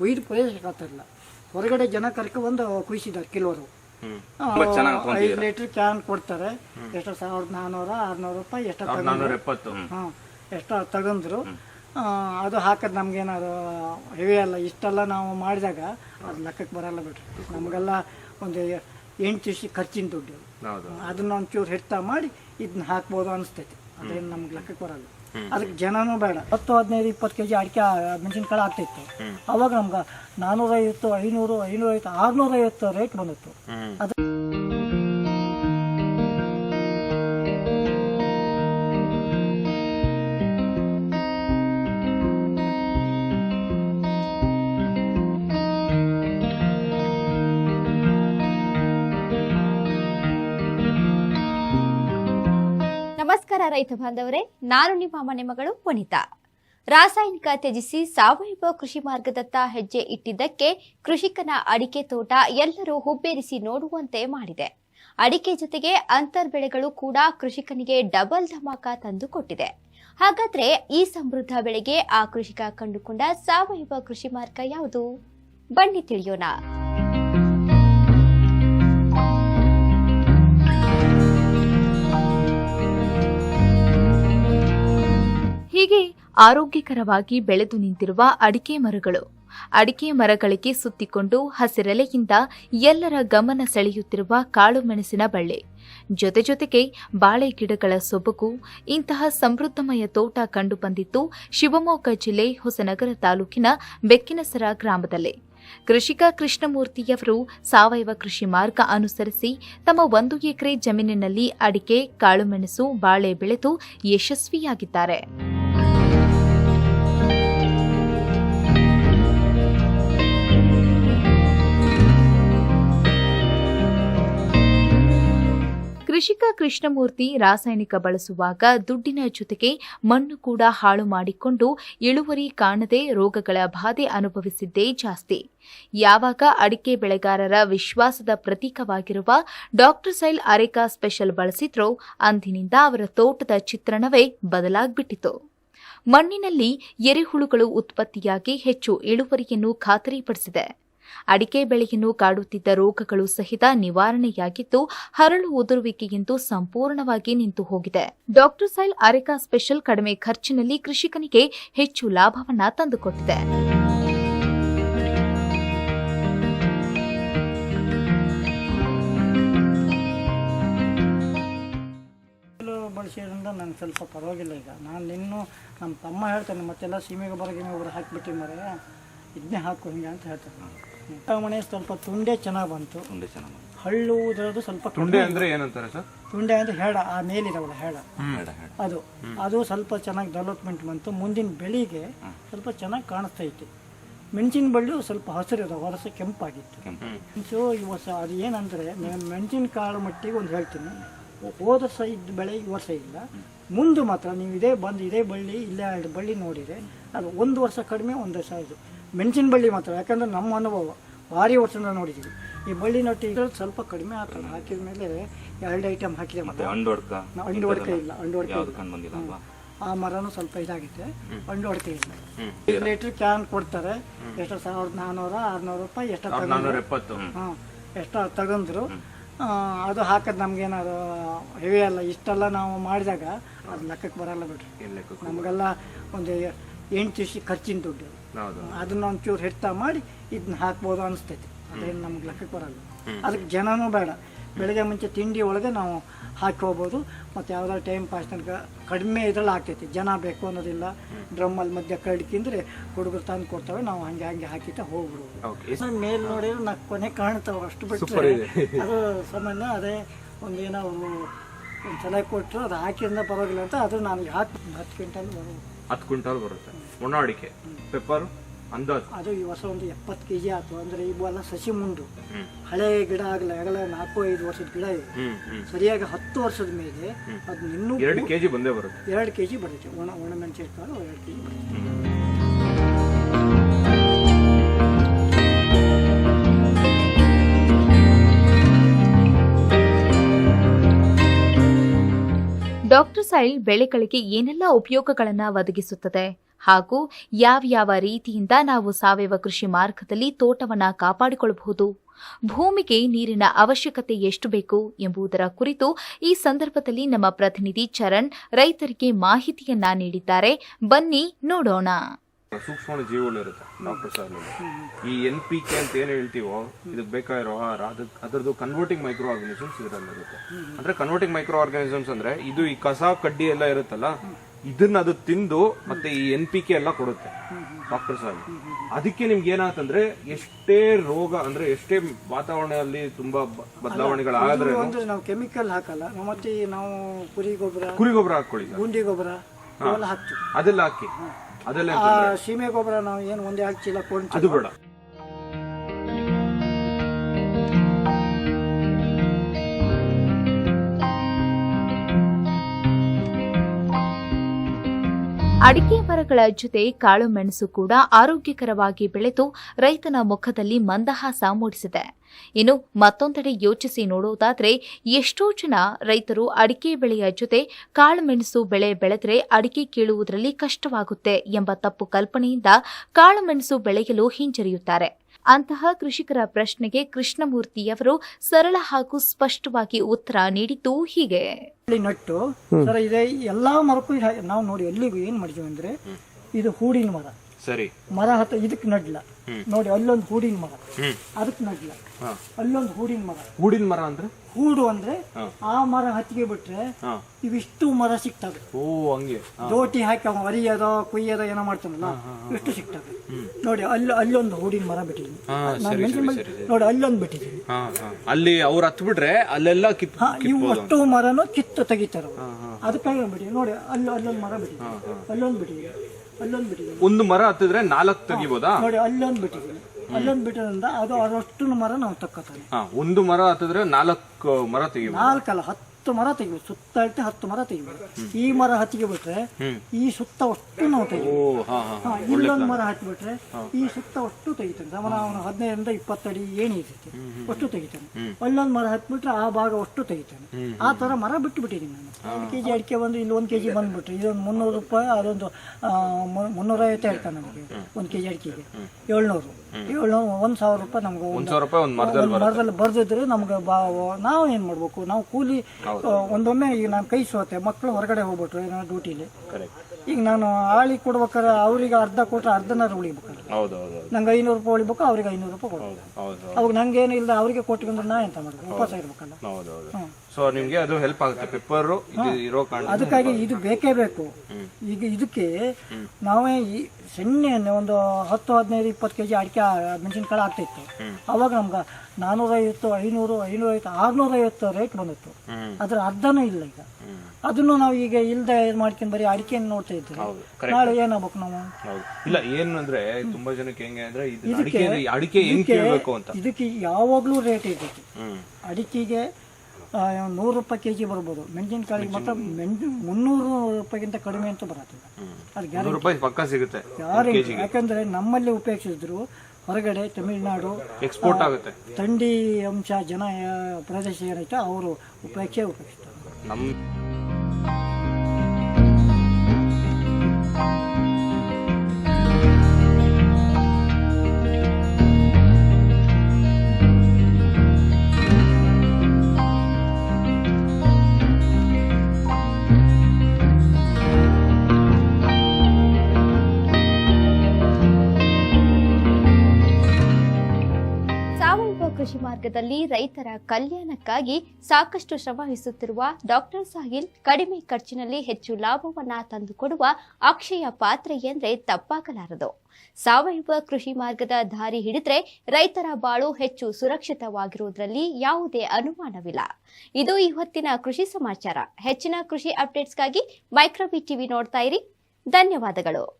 ಕುಯ್ದು ಕುಯ್ಯೋಕ್ಕಾಗ್ತಿಲ್ಲ ಹೊರಗಡೆ ಜನ ಕರ್ಕೊಂಡು ಕುಯ್ಸಿದ್ದಾರೆ ಕೆಲವರು ಐದು ಲೀಟರ್ ಕ್ಯಾನ್ ಕೊಡ್ತಾರೆ. ಎಷ್ಟು ಸಾವಿರದ ನಾನ್ನೂರ ಆರ್ನೂರು ರೂಪಾಯಿ ಎಷ್ಟು ತಗೊಂಡ್ರು. ಹಾಂ ಎಷ್ಟು ತಗೊಂಡ್ರು. ಅದು ಹಾಕೋದು ನಮ್ಗೇನಾದ್ರು ಹೆವಿ ಅಲ್ಲ. ಇಷ್ಟೆಲ್ಲ ನಾವು ಮಾಡಿದಾಗ ಅದು ಲೆಕ್ಕಕ್ಕೆ ಬರಲ್ಲ ಬಿಡ್ರಿ. ನಮಗೆಲ್ಲ ಒಂದು ಎಂಟು ದಿವಸ ಖರ್ಚಿನ ದುಡ್ಡು. ಅದನ್ನ ಒಂಚೂರು ಹಿಡ್ತಾ ಮಾಡಿ ಇದನ್ನ ಹಾಕ್ಬೋದು ಅನಿಸ್ತೈತಿ. ಅದೇನು ನಮ್ಗೆ ಲೆಕ್ಕಕ್ಕೆ ಬರಲ್ಲ. ಅದಕ್ಕೆ ಜನನೂ ಬೇಡ. ಹತ್ತು ಹದಿನೈದು ಇಪ್ಪತ್ತು ಕೆ ಜಿ ಅಡಿಕೆ ಮೆಣಸಿನ್ಕಾಳು ಆಗ್ತಿತ್ತು. ಅವಾಗ ನಮ್ಗೆ ನಾನ್ನೂರೈವತ್ತು ಐನೂರು ಐನೂರೈವತ್ತು ಆರ್ನೂರೈವತ್ತು ರೇಟ್ ಬಂದಿತ್ತು. ಅದಕ್ಕೆ ಅದು ನಮಸ್ಕಾರ ರೈತ ಬಾಂಧವರೇ, ನಾನು ನಿಮ್ಮ ಮನೆ ಮಗಳು ವನಿತಾ. ರಾಸಾಯನಿಕ ತ್ಯಜಿಸಿ ಸಾವಯವ ಕೃಷಿ ಮಾರ್ಗದತ್ತ ಹೆಜ್ಜೆ ಇಟ್ಟಿದ್ದಕ್ಕೆ ಕೃಷಿಕನ ಅಡಿಕೆ ತೋಟ ಎಲ್ಲರೂ ಹುಬ್ಬೇರಿಸಿ ನೋಡುವಂತೆ ಮಾಡಿದೆ. ಅಡಿಕೆ ಜೊತೆಗೆ ಅಂತರ್ ಬೆಳೆಗಳು ಕೂಡ ಕೃಷಿಕನಿಗೆ ಡಬಲ್ ಧಮಾಕ ತಂದುಕೊಟ್ಟಿದೆ. ಹಾಗಾದ್ರೆ ಈ ಸಮೃದ್ಧ ಬೆಳೆಗೆ ಆ ಕೃಷಿಕ ಕಂಡುಕೊಂಡ ಸಾವಯವ ಕೃಷಿ ಮಾರ್ಗ ಯಾವುದು? ಬನ್ನಿ ತಿಳಿಯೋಣ. ಹೀಗೆ ಆರೋಗ್ಯಕರವಾಗಿ ಬೆಳೆದು ನಿಂತಿರುವ ಅಡಿಕೆ ಮರಗಳು. ಅಡಿಕೆ ಮರಗಳಿಗೆ ಸುತ್ತಿಕೊಂಡು ಹಸಿರೆಲೆಯಿಂದ ಎಲ್ಲರ ಗಮನ ಸೆಳೆಯುತ್ತಿರುವ ಕಾಳು ಮೆಣಸಿನ ಬಳ್ಳಿ. ಜೊತೆ ಜೊತೆಗೆ ಬಾಳೆ ಗಿಡಗಳ ಸೊಬಗು, ಇಂತಹ ಸಮೃದ್ಧಮಯ ತೋಟ ಕಂಡುಬಂದಿತ್ತು ಶಿವಮೊಗ್ಗ ಜಿಲ್ಲೆ ಹೊಸನಗರ ತಾಲೂಕಿನ ಬೆಕ್ಕಿನಸರ ಗ್ರಾಮದಲ್ಲಿ. ಕೃಷಿಕ ಕೃಷ್ಣಮೂರ್ತಿಯವರು ಸಾವಯವ ಕೃಷಿ ಮಾರ್ಗ ಅನುಸರಿಸಿ ತಮ್ಮ ಒಂದು ಎಕರೆ ಜಮೀನಿನಲ್ಲಿ ಅಡಿಕೆ ಕಾಳುಮೆಣಸು ಬಾಳೆ ಬೆಳೆದು ಯಶಸ್ವಿಯಾಗಿದ್ದಾರೆ. ಕೃಷಿಕ ಕೃಷ್ಣಮೂರ್ತಿ ರಾಸಾಯನಿಕ ಬಳಸುವಾಗ ದುಡ್ಡಿನ ಜೊತೆಗೆ ಮಣ್ಣು ಕೂಡ ಹಾಳು ಮಾಡಿಕೊಂಡು ಇಳುವರಿ ಕಾಣದೆ ರೋಗಗಳ ಬಾಧೆ ಅನುಭವಿಸಿದ್ದೇ ಜಾಸ್ತಿ. ಯಾವಾಗ ಅಡಿಕೆ ಬೆಳೆಗಾರರ ವಿಶ್ವಾಸದ ಪ್ರತೀಕವಾಗಿರುವ ಡಾಕ್ಟರ್ ಸೈಲ್ ಅರೆಕಾ ಸ್ಪೆಷಲ್ ಬಳಸಿದ್ರೋ ಅಂದಿನಿಂದ ಅವರ ತೋಟದ ಚಿತ್ರಣವೇ ಬದಲಾಗ್ಬಿಟ್ಟಿತು. ಮಣ್ಣಿನಲ್ಲಿ ಎರೆಹುಳುಗಳು ಉತ್ಪತ್ತಿಯಾಗಿ ಹೆಚ್ಚು ಇಳುವರಿಯನ್ನು ಖಾತರಿಪಡಿಸಿದೆ. ಅಡಿಕೆ ಬೆಳೆಯನ್ನು ಕಾಡುತ್ತಿದ್ದ ರೋಗಗಳು ಸಹಿತ ನಿವಾರಣೆಯಾಗಿದ್ದು, ಹರಳು ಉದುರುವಿಕೆಯಂತೂ ಸಂಪೂರ್ಣವಾಗಿ ನಿಂತು ಹೋಗಿದೆ. ಡಾಕ್ಟರ್ ಸೈಲ್ ಅರೆಕಾ ಸ್ಪೆಷಲ್ ಕಡಿಮೆ ಖರ್ಚಿನಲ್ಲಿ ಕೃಷಿಕನಿಗೆ ಹೆಚ್ಚು ಲಾಭವನ್ನ ತಂದುಕೊಟ್ಟಿದೆ. ಬಳಸಿದ್ರಿಂದ ನಂಗೆ ಸ್ವಲ್ಪ ಪರವಾಗಿಲ್ಲ ಈಗ. ನಾನು ಇನ್ನೂ ನಮ್ಮ ತಮ್ಮ ಹೇಳ್ತಾನೆ, ಮತ್ತೆಲ್ಲ ಸೀಮೆ ಗೊಬ್ಬರ ಹಾಕಿಬಿಟ್ಟಿ ಮರೆ ಇದನ್ನೇ ಹಾಕು ಹಿಂಗೆ ಅಂತ ಹೇಳ್ತಾನೆ. ಮನೆ ಸ್ವಲ್ಪ ತುಂಡೆ ಚೆನ್ನಾಗಿ ಬಂತು. ತುಂಡೆ ಚೆನ್ನಾಗಿ ಹಳ್ಳು ಉದುರೋದು ಸ್ವಲ್ಪ ತುಂಡೆ ಅಂದ್ರೆ ಏನಂತಾರೆ ಸರ್? ತುಂಡೆ ಅಂದ್ರೆ ಹೇಳ ಆ ಮೇಲಿದಾವಲ್ಲ ಹೇಳ ಬೇಡ ಹೇಳ ಅದು ಅದು ಸ್ವಲ್ಪ ಚೆನ್ನಾಗಿ ಡೆವಲಪ್ಮೆಂಟ್ ಬಂತು. ಮುಂದಿನ ಬೆಳಿಗ್ಗೆ ಸ್ವಲ್ಪ ಚೆನ್ನಾಗಿ ಕಾಣಿಸ್ತಾ ಇತ್ತು ಮೆಣಸಿನ ಬಳ್ಳಿ ಸ್ವಲ್ಪ ಹಸಿರು ಇದಾವೆ ವರ್ಷ ಕೆಂಪಾಗಿತ್ತು. ಸೊ ಈ ವರ್ಷ ಅದು ಏನಂದರೆ ಮೆಣಸಿನ ಕಾಳು ಮಟ್ಟಿಗೆ ಒಂದು ಹೇಳ್ತೀನಿ. ಹೋದ ವರ್ಷ ಇದ್ದ ಬೆಳೆ ಈ ವರ್ಷ ಇಲ್ಲ. ಮುಂದೆ ಮಾತ್ರ ನೀವು ಇದೇ ಬಂದು ಇದೇ ಬಳ್ಳಿ ಇಲ್ಲೇ ಎರಡು ಬಳ್ಳಿ ನೋಡಿದರೆ ಅದು ಒಂದು ವರ್ಷ ಕಡಿಮೆ ಒಂದು ವರ್ಷ ಇದು. ಮೆಣಸಿನ ಬಳ್ಳಿ ಮಾತ್ರ ಯಾಕಂದ್ರೆ ನಮ್ಮ ಅನುಭವ ಭಾರಿ ವರ್ಷದಿಂದ ನೋಡಿದ್ದೀವಿ ಈ ಬಳ್ಳಿ ನೊಟ್ಟಿ ಸ್ವಲ್ಪ ಕಡಿಮೆ ಆಗ್ತದೆ ಹಾಕಿದ ಮೇಲೆ ಎರಡು ಐಟಮ್ ಹಾಕಿದೆ ಮತ್ತೆ ಅಂಡೋಡ್ಕ ಅಂಡು ಹೊಡ್ಕೆ ಇಲ್ಲ ಅಂಡೋಡ್ಕ ಇಲ್ಲ. ಆ ಮರನೂ ಸ್ವಲ್ಪ ಇದಾಗಿದೆ ಅಂಡು ಹೊಡ್ಕೆ ಇಲ್ಲ. ಲೀಟ್ರ್ ಕ್ಯಾನ್ ಕೊಡ್ತಾರೆ. ಎಷ್ಟು ಸಾವಿರದ ನಾನ್ನೂರ ಆರ್ನೂರು ರೂಪಾಯಿ ಎಷ್ಟು ಹಾಂ ಎಷ್ಟು ತಗೊಂಡ್ರು. ಅದು ಹಾಕೋದು ನಮ್ಗೇನಾದ್ರು ಹೆವಿ ಅಲ್ಲ. ಇಷ್ಟೆಲ್ಲ ನಾವು ಮಾಡಿದಾಗ ಅದು ಲೆಕ್ಕಕ್ಕೆ ಬರಲ್ಲ ಬಿಡ್ರಿ. ನಮಗೆಲ್ಲ ಒಂದು ಎಂಟು ಖರ್ಚಿನ ದುಡ್ಡು. ಅದನ್ನ ಒಂಚೂರು ಹಿಡ್ತಾ ಮಾಡಿ ಇದನ್ನ ಹಾಕ್ಬೋದು ಅನಿಸ್ತೈತಿ. ಅದೇನು ನಮ್ಗೆ ಲೆಕ್ಕಕ್ಕೆ ಬರಲ್ಲ. ಅದಕ್ಕೆ ಜನನೂ ಬೇಡ. ಬೆಳಗ್ಗೆ ಮುಂಚೆ ತಿಂಡಿ ಒಳಗೆ ನಾವು ಹಾಕಿ ಹೋಗ್ಬೋದು. ಮತ್ತು ಯಾವ್ದಾದ್ರು ಟೈಮ್ ಪಾಸ್ ತನಕ ಕಡಿಮೆ ಇದ್ರಲ್ಲಿ ಆಗ್ತೈತಿ. ಜನ ಬೇಕು ಅನ್ನೋದಿಲ್ಲ. ಡ್ರಮ್ಮಲ್ಲಿ ಮಧ್ಯೆ ಕಡ್ಕಿಂದ್ರೆ ಹುಡುಗರು ತಂದು ಕೊಡ್ತವೆ. ನಾವು ಹಂಗೆ ಹಂಗೆ ಹಾಕಿತ್ತ ಹೋಗ್ಬಿಡ್ಬೋದು. ಮೇಲೆ ಮೇಲ್ ನೋಡಿದ್ರೆ ನಾ ಕೊನೆ ಕಾಣ್ತಾವೆ ಅಷ್ಟು ಬಿಟ್ಟರೆ ಅದು ಸಾಮಾನ್ಯ ಅದೇ ಒಂದು ಸಲಹೆ ಕೊಟ್ಟರು ಅದು ಹಾಕಿದ್ರೆ ಪರವಾಗಿಲ್ಲ ಅಂತ ಅದು ನನಗೆ ಹಾಕಿ ಹತ್ತು ಕ್ವಿಂಟಲ್ ಬರೋದು? ಹತ್ತು ಕ್ವಿಂಟಲ್ ಬರುತ್ತೆ. ಒಣ ಅಡಿಕೆ ಪೆಪ್ಪರ್ ಅಂದಾಜು. ಅದು ಈ ವರ್ಷ ಒಂದು ಎಪ್ಪತ್ತು ಕೆ ಜಿ ಆಯ್ತು ಅಂದರೆ ಇವೆಲ್ಲ ಸಸಿ ಮುಂಡು. ಹಳೆ ಗಿಡ ಆಗಲ್ಲ ಆಗಲ್ಲ ನಾಲ್ಕು ಐದು ವರ್ಷದ ಗಿಡ ಇದೆ. ಸರಿಯಾಗಿ ಹತ್ತು ವರ್ಷದ ಮೇಲೆ ಅದು ಇನ್ನೂ ಎರಡು ಕೆ ಜಿ ಬಂದೇ ಬರುತ್ತೆ. ಎರಡು ಕೆ ಜಿ ಬರುತ್ತೆ. ಒಣ ಒಣ ಮೆಣಸಿನಕಾಳು ಎರಡು ಕೆ ಜಿ ಬರುತ್ತೆ ಡಾಕ್ಟರ್ ಸಾಯಿಲ್ ಬೆಳೆಗಳಿಗೆ ಏನೆಲ್ಲ ಉಪಯೋಗಗಳನ್ನು ಒದಗಿಸುತ್ತದೆ? ಹಾಗೂ ಯಾವ್ಯಾವ ರೀತಿಯಿಂದ ನಾವು ಸಾವಯವ ಕೃಷಿ ಮಾರ್ಗದಲ್ಲಿ ತೋಟವನ್ನು ಕಾಪಾಡಿಕೊಳ್ಳಬಹುದು? ಭೂಮಿಗೆ ನೀರಿನ ಅವಶ್ಯಕತೆ ಎಷ್ಟು ಬೇಕು ಎಂಬುದರ ಕುರಿತು ಈ ಸಂದರ್ಭದಲ್ಲಿ ನಮ್ಮ ಪ್ರತಿನಿಧಿ ಚರಣ್ ರೈತರಿಗೆ ಮಾಹಿತಿಯನ್ನ ನೀಡಿದ್ದಾರೆ. ಬನ್ನಿ ನೋಡೋಣ. ಸೂಕ್ಷ್ಮ ಜೀವಗಳು ಇರುತ್ತೆ ಡಾಕ್ಟರ್ ಸಾಹೇಬ್ ಈ ಎನ್ ಪಿ ಕೆ ಅಂತ ಏನು ಹೇಳ್ತೀವೋ ಇದಕ್ಕೆ ಬೇಕಾಗಿರೋ ಆಹಾರ ಅದಕ್ಕೆ ಅದರದ್ದು ಕನ್ವರ್ಟಿಂಗ್ ಮೈಕ್ರೋ ಆರ್ಗನಿಸಮ್ಸ್ ಇದರಲ್ಲಿ ಇರುತ್ತೆ ಅಂದ್ರೆ ಕನ್ವರ್ಟಿಂಗ್ ಮೈಕ್ರೋ ಆರ್ಗನಿಸಮ್ಸ್ ಅಂದ್ರೆ ಇದು ಈ ಕಸ ಕಡ್ಡಿ ಎಲ್ಲ ಇರುತ್ತಲ್ಲ ಇದನ್ನ ಅದು ತಿಂದು ಮತ್ತೆ ಈ ಎನ್ ಪಿ ಕೆ ಎಲ್ಲ ಕೊಡುತ್ತೆ ಡಾಕ್ಟರ್ ಸಾಹೇಬ್. ಅದಕ್ಕೆ ನಿಮ್ಗೆ ಏನಾಗ್ತಂದ್ರೆ ಎಷ್ಟೇ ರೋಗ ಅಂದ್ರೆ ಎಷ್ಟೇ ವಾತಾವರಣದಲ್ಲಿ ತುಂಬಾ ಬದಲಾವಣೆಗಳು ಬದಲಾವಣೆಗಳಾದ್ರೆ ನಾವು ಕೆಮಿಕಲ್ ಹಾಕಲ್ಲ. ನಾವು ಮತ್ತೆ ನಾವು ಕುರಿ ಗೊಬ್ಬರ ಕುರಿ ಗೊಬ್ಬರ ಹಾಕೊಳ್ಳಿ ಸರ್. ಗುಂಡಿ ಗೊಬ್ಬರ ಅದೆಲ್ಲ ಹಾಕಿ. ಅದೆಲ್ಲ ಆ ಸೀಮೆ ಗೊಬ್ಬರ ನಾವು ಏನು ಒಂದೇ ಹಾಕ್ತಿಲ್ಲ ಕೊಂಚ ಅದು ಬೇಡ. ಅಡಿಕೆ ಮರಗಳ ಜೊತೆ ಕಾಳು ಮೆಣಸು ಕೂಡ ಆರೋಗ್ಯಕರವಾಗಿ ಬೆಳೆದು ರೈತನ ಮುಖದಲ್ಲಿ ಮಂದಹಾಸ ಮೂಡಿಸಿದೆ. ಇನ್ನು ಮತ್ತೊಂದೆಡೆ ಯೋಚಿಸಿ ನೋಡುವುದಾದರೆ ಎಷ್ಟೋ ಜನ ರೈತರು ಅಡಿಕೆ ಬೆಳೆಯ ಜೊತೆ ಕಾಳುಮೆಣಸು ಬೆಳೆ ಬೆಳೆದರೆ ಅಡಿಕೆ ಕೀಳುವುದರಲ್ಲಿ ಕಷ್ಟವಾಗುತ್ತೆ ಎಂಬ ತಪ್ಪು ಕಲ್ಪನೆಯಿಂದ ಕಾಳುಮೆಣಸು ಬೆಳೆಯಲು ಹಿಂಜರಿಯುತ್ತಾರೆ. ಅಂತಹ ಕೃಷಿಕರ ಪ್ರಶ್ನೆಗೆ ಕೃಷ್ಣಮೂರ್ತಿಯವರು ಸರಳ ಹಾಗೂ ಸ್ಪಷ್ಟವಾಗಿ ಉತ್ತರ ನೀಡಿದ್ದು ಹೀಗೆ. ನಟ್ಟು ಸರ್ ಇದೆ ಎಲ್ಲಾ ಮರಕ್ಕೂ ನಾವು ನೋಡಿ ಎಲ್ಲಿಗೂ ಏನ್ ಮಾಡಿದೀವಿ ಅಂದ್ರೆ ಇದು ಹೂಡಿನ ಮರ. ಸರಿ. ಮರ ಹತ್ತ ಇದಕ್ಕೆ ನಡ್ಲ. ನೋಡಿ ಅಲ್ಲೊಂದು ಹೂಡಿನ ಮರ. ಅದಕ್ಕೆ ನಡ್ಲ. ಅಲ್ಲೊಂದು ಹೂಡಿನ ಮರ. ಹೂಡಿನ ಮರ ಅಂದ್ರೆ? ಹೂಡು ಅಂದ್ರೆ ಆ ಮರ ಹತ್ತಿಗೆ ಬಿಟ್ರೆ ಇವಿಷ್ಟು ಮರ ಸಿಗ್ತವೆ. ಓ ಹಂಗೆ. ದೋಟಿ ಹಾಕಿ ಅವ ಅರಿಯದ ಕುಯ್ಯದ ಏನೋ ಮಾಡ್ತಾನಲ್ಲ ಇಷ್ಟು ಸಿಗ್ತವೆ. ನೋಡಿ ಅಲ್ಲಿ ಅಲ್ಲೊಂದು ಹೂಡಿನ ಮರ ಬಿಟ್ಟಿದ್ದೀನಿ. ನಾನು mention ಮಾಡಿ-. ನೋಡಿ ಅಲ್ಲೊಂದು ಬಿಟ್ಟಿದ್ದೀನಿ. ಹಾ, ಹಾ. ಅಲ್ಲಿ ಅವ್ರು ಹತ್ ಬಿಟ್ರೆ ಅಲ್ಲೆಲ್ಲ ಕಿತ್ ಹಾ ಇವು ಅಷ್ಟು ಮರನು ಕಿತ್ತು ತೆಗಿತಾರ ಅದಕ್ಕಾಗಿ ಬಿಟ್ಟಿದ್ದೀನಿ. ನೋಡಿ ಅಲ್ಲಿ ಅಲ್ಲೊಂದು ಮರ ಬಿಟ್ಟಿದ್ದೀನಿ. ಅಲ್ಲೊಂದು ಬಿಟ್ಟಿದ್ದೀನಿ. ಅಲ್ಲೊಂದು ಬಿಟ್ಟಿದ್ದೀನಿ. ಒಂದು ಮರ ಹತ್ತಿದ್ರೆ ನಾಲ್ಕು ತೆಗಿಬೋದಾ? ನೋಡಿ ಅಲ್ಲೊಂದು ಬಿಟ್ಟಿದ್ದೀನಿ. ಅಲ್ಲೊಂದು ಬಿಟ್ಟಿದ್ರಿಂದ ಅದು ಅದಷ್ಟು ಮರ ನಾವು ತಕ್ಕೋತಾನೆ. ಹಾ ಒಂದು ಮರ ಹತ್ತಿದ್ರೆ ನಾಲ್ಕು ಮರ ತೆಗಿಬೋದು. ನಾಲ್ಕಲ್ಲ ಹತ್ತು. ಮರ ತೆಗಿಬೇಕು ಸುತ್ತ ಇಟ್ಟು ಹತ್ತು ಮರ ತೆಗಿಬೇಕು ಈ ಮರ ಹತ್ತಿಗೆ ಬಿಟ್ರೆ ಈ ಸುತ್ತ ಅಷ್ಟು ನಾವು ತೆಗಿಬೇಕು ಹಾ ಇಲ್ಲೊಂದು ಮರ ಹಚ್ಚಿಬಿಟ್ರೆ ಈ ಸುತ್ತ ಅಷ್ಟು ತೆಗಿತಾನೆ ಅವನ ಅವನು ಹದಿನೈದರಿಂದ ಇಪ್ಪತ್ತಡಿ ಏಣಿ ಇರ್ತೈತೆ. ಅಷ್ಟು ತೆಗಿತಾನೆ ಅಲ್ಲೊಂದು ಮರ ಹತ್ಬಿಟ್ರೆ ಆ ಭಾಗ ಅಷ್ಟು ತೆಗಿತಾನೆ ಆ ಥರ ಮರ ಬಿಟ್ಟು ಬಿಟ್ಟಿದ್ದೀನಿ ನಾನು ಒಂದು ಕೆಜಿ ಅಡಿಕೆ ಬಂದು ಇಲ್ಲಿ ಒಂದು ಕೆಜಿ ಬಂದ್ಬಿಟ್ರೆ ಇದೊಂದು ಮುನ್ನೂರು ರೂಪಾಯಿ ಅದೊಂದು ಆ, ಇರ್ತಾನೆ ಮುನ್ನೂರೈವತ್ತು ಹೇಳ್ತಾನೆ ಕೆ ಒಂದು ಕೆಜಿ ಅಡಿಕೆಗೆ. ಏಳ್ನೂರು. ಏಳ್ನೂರು ಒಂದು ಸಾವಿರ ರೂಪಾಯಿ ನಮ್ಗೆ ಒಂದ್ ಸಾವಿರ ರೂಪಾಯಿ ಒಂದು ಮರದಲ್ಲಿ ಮರದಲ್ಲಿ ಬರ್ದಿದ್ರೆ ನಮ್ಗೆ ಬಾ ನಾವು ಏನು ಮಾಡಬೇಕು? ನಾವು ಕೂಲಿ ಒಂದೊಮ್ಮೆ ಈಗ ನಾನು ಕೈ ಸೋತೆ ಮಕ್ಕಳು ಹೊರಗಡೆ ಹೋಗ್ಬಿಟ್ರು ಏನೋ ಡ್ಯೂಟಿಲಿ. ಈಗ ನಾನು ಆಳಿ ಕೊಡ್ಬೇಕಾದ್ರೆ ಅವ್ರಿಗೆ ಅರ್ಧ ಕೊಟ್ಟರೆ ಅರ್ಧನಾರು ಉಳಿಬೇಕು ನಂಗೆ ಐನೂರು ರೂಪಾಯಿ ಉಳಿಬೇಕು ಅವ್ರಿಗೆ ಐನೂರು ರೂಪಾಯಿ ಕೊಡ್ಬೇಕು. ಅವಾಗ ನಂಗೆ ಏನಿಲ್ಲ ಅವ್ರಿಗೆ ಕೊಟ್ಕೊಂಡ್ರೆ ನಾ ಎಂತ ಮಾಡ್ಬೇಕು? ಉಪವಾಸ ಇರ್ಬೇಕಲ್ಲ. ಸೊ ನಿಮ್ಗೆ ಅದು ಹೆಲ್ಪ್ ಆಗುತ್ತೆ. ಪೇಪರ್ ಇರೋ ಕಾರಣ ಅದಕ್ಕಾಗಿ ಇದು ಬೇಕೇ ಬೇಕು. ಈಗ ಇದಕ್ಕೆ ನಾವೇ ಈ ಸಣ್ಣ ಒಂದು ಹತ್ತು ಹದಿನೈದು ಇಪ್ಪತ್ತು ಕೆಜಿ ಅಡಿಕೆ ಮೆಣಸಿನ್ಕಾಳು ಆಗ್ತಿತ್ತು ಅವಾಗ ನಮ್ಗೆ ನಾನೂರೈವತ್ತು ಐನೂರು ಐನೂರೈವತ್ತು ಆರ್ನೂರೈವತ್ತು ರೇಟ್ ಬಂದಿತ್ತು. ಅದ್ರ ಅರ್ಧನೂ ಇಲ್ಲ ಈಗ. ಅದನ್ನು ನಾವು ಈಗ ಇಲ್ದೆ ಇದು ಮಾಡ್ಕೊಂಡು ಬರೀ ಅಡಿಕೆಯನ್ನು ನೋಡ್ತಾ ಇದ್ದೀವಿ ನಾಳೆ ಏನಾಗ್ಬೇಕು ನಾವು? ಇಲ್ಲ ಏನು ಅಂದ್ರೆ ತುಂಬಾ ಜನಕ್ಕೆ ಹೆಂಗೆ ಅಂದ್ರೆ ಇದು ಅಡಿಕೆ ಅಡಿಕೆ ಅಂತ. ಇದಕ್ಕೆ ಯಾವಾಗ್ಲೂ ರೇಟ್ ಇರ್ತೈತಿ ಅಡಿಕೆಗೆ ನೂರು ರೂಪಾಯಿ ಕೆ ಜಿ ಬರ್ಬೋದು. ಮೆಣಸಿನಕಾಯಿ ಮಾತ್ರ ಮೆಣ್ ಮುನ್ನೂರು ರೂಪಾಯಿಗಿಂತ ಕಡಿಮೆ ಅಂತ ಬರತ್ತೆ. ಅದು ಗ್ಯಾರಂಟಿ. ರೂಪಾಯಿ ಪಕ್ಕ ಸಿಗುತ್ತೆ ಗ್ಯಾರಂಟಿ ಯಾಕಂದ್ರೆ ನಮ್ಮಲ್ಲಿ ಉಪಯೋಗಿಸಿದ್ರು ಹೊರಗಡೆ ತಮಿಳುನಾಡು ಎಕ್ಸ್ಪೋರ್ಟ್ ಆಗುತ್ತೆ. ಥಂಡಿ ಅಂಶ ಜನ ಪ್ರದೇಶ ಏನೈತೆ ಅವರು ಉಪಯೋಗಿಸೇ ಉಪಯೋಗಿಸ್ತಾರೆ. ನಮ್ ಕೃಷಿ ಮಾರ್ಗದಲ್ಲಿ ರೈತರ ಕಲ್ಯಾಣಕ್ಕಾಗಿ ಸಾಕಷ್ಟು ಶ್ರಮವಹಿಸುತ್ತಿರುವ ಡಾಕ್ಟರ್ ಸಾಹಿಲ್ ಕಡಿಮೆ ಖರ್ಚಿನಲ್ಲಿ ಹೆಚ್ಚು ಲಾಭವನ್ನ ತಂದುಕೊಡುವ ಅಕ್ಷಯ ಪಾತ್ರ ಎಂದ್ರೆ ತಪ್ಪಾಗಲಾರದು. ಸಾವಯವ ಕೃಷಿ ಮಾರ್ಗದ ದಾರಿ ಹಿಡಿದ್ರೆ ರೈತರ ಬಾಳು ಹೆಚ್ಚು ಸುರಕ್ಷಿತವಾಗಿರುವುದರಲ್ಲಿ ಯಾವುದೇ ಅನುಮಾನವಿಲ್ಲ. ಇದು ಇವತ್ತಿನ ಕೃಷಿ ಸಮಾಚಾರ. ಹೆಚ್ಚಿನ ಕೃಷಿ ಅಪ್ಡೇಟ್ಸ್ಗಾಗಿ ಮೈಕ್ರೋಬಿ ಟಿವಿ ನೋಡ್ತಾ ಇರಿ. ಧನ್ಯವಾದಗಳು.